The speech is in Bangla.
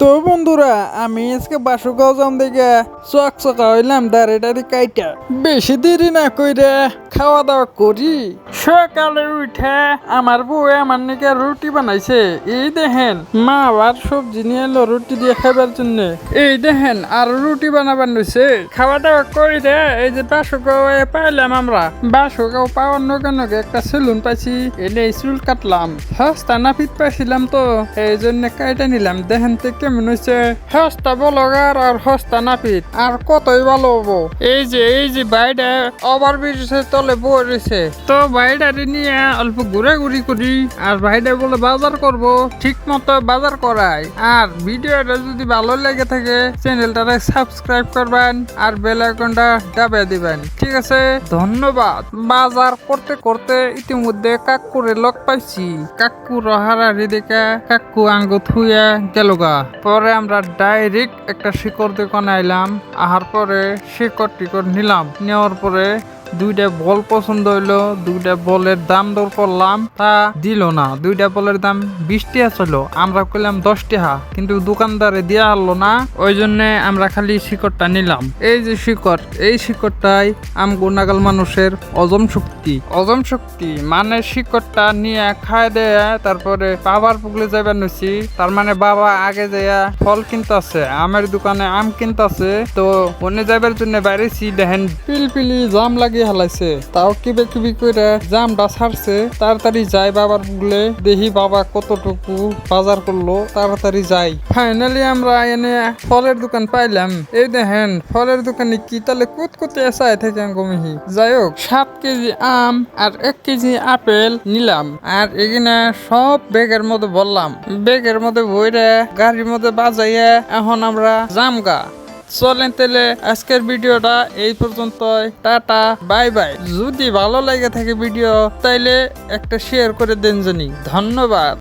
তো বন্ধুরা, আমি আজকে বাসুগাঁও যাম দেখে চক চকা হইলাম, দাঁড়ে দাঁড়ি কাইটা। বেশি দেরি না কইরা খাওয়া দাওয়া করি। সকালে উঠে আমার বউ আমার নাকি রুটি বানাইছে। এই দেখেন, মা আবার সবজি নিয়ে এলো রুটি দিয়ে খাবার জন্য। এই দেখেন, আর রুটি বানাবার নইছে খাওয়া দাওয়া করি রে এই যে বাসুগাঁও পাইলাম আমরা। বাসুগাঁও পাওয়ার নগে নগে একটা সেলুন পাইছি এনে চুল কাটলাম। সস্তা নাপিত পাইছিলাম তো, এই জন্য কাইটা নিলাম। দেখেন তো কেমন হয়েছে সস্তা বলগার আর সস্তা নাপিত। আর কতই ভালো হব এই যে এই যে বাইরে ওভার ব্রিজের তলে বয়ে তো বাইরে নিয়ে অল্প ঘুরে ঘুরি করি আর বাইরে বলে বাজার করব ঠিক মতো বাজার করাই আর ভিডিওটা যদি ভালো লেগে থাকে চ্যানেলটারে সাবস্ক্রাইব করবেন আর বেল আইকনটা দাবিয়ে দিবেন। ঠিক আছে, ধন্যবাদ। বাজার করতে করতে ইতিমধ্যে কাকুরে লগ পাইছি। কাকু রহারারি দেখে, কাকু আঙ্গ থুয়া গেলগা পরে আমরা ডাইরেক্ট একটা শিকড় দোকানে আইলাম আহার পরে শিকড় টিকড় নিলাম। নেওয়ার পরে দুইটা বল পছন্দ হইল, দুইটা বলের দাম দর করলাম, তা দিল না। দুইটা বলের দাম বিশ টাকা ছিল আমরা কইলাম দশ টাকা কিন্তু দোকানদারে দেওয়া হলো না ওই জন্য আমরা খালি শিকড়টা নিলাম। এই যে শিকড়, এই শিকড়টাই আম গুণাগাল মানুষের অজম শক্তি। অজম শক্তি মানে শিকড়টা নিয়ে খায় দেয়া, তারপরে বাবার পুগলে যাবার নছি তার মানে বাবা আগে যাইয়া ফল কিনতাছে, আমের দোকানে আম কিনতাছে, তো ওনে যাবার জন্য বাইরেছি, দেখেন, পিলপিলি জাম লাগিয়ে হালাইছে। তাও কিবে কিবি করে জামটা ছাড়ছে, তাড়াতাড়ি যায় বাবার পুগলে দেখি বাবা কতটুকু বাজার করল, তাড়াতাড়ি যাই। ফাইনালি আমরা এনে ফলের দোকান পাইলাম। এই দেখেন, ফলের দোকানে কি তাহলে কুত কুতে এসাই থেকে গমিহি যাই হোক সাত কেজি আম আর এক কেজি আপেল নিলাম। আর এখানে সব ব্যাগের মধ্যে বললাম। ব্যাগের মধ্যে বইরে গাড়ির মধ্যে বাজাইয়া এখন আমরা জামগা। চলেন তাহলে আজকের ভিডিওটা এই পর্যন্তই, টাটা, বাই বাই। যদি ভালো লাগে থাকে ভিডিও, তাইলে একটা শেয়ার করে দেন জানি। ধন্যবাদ।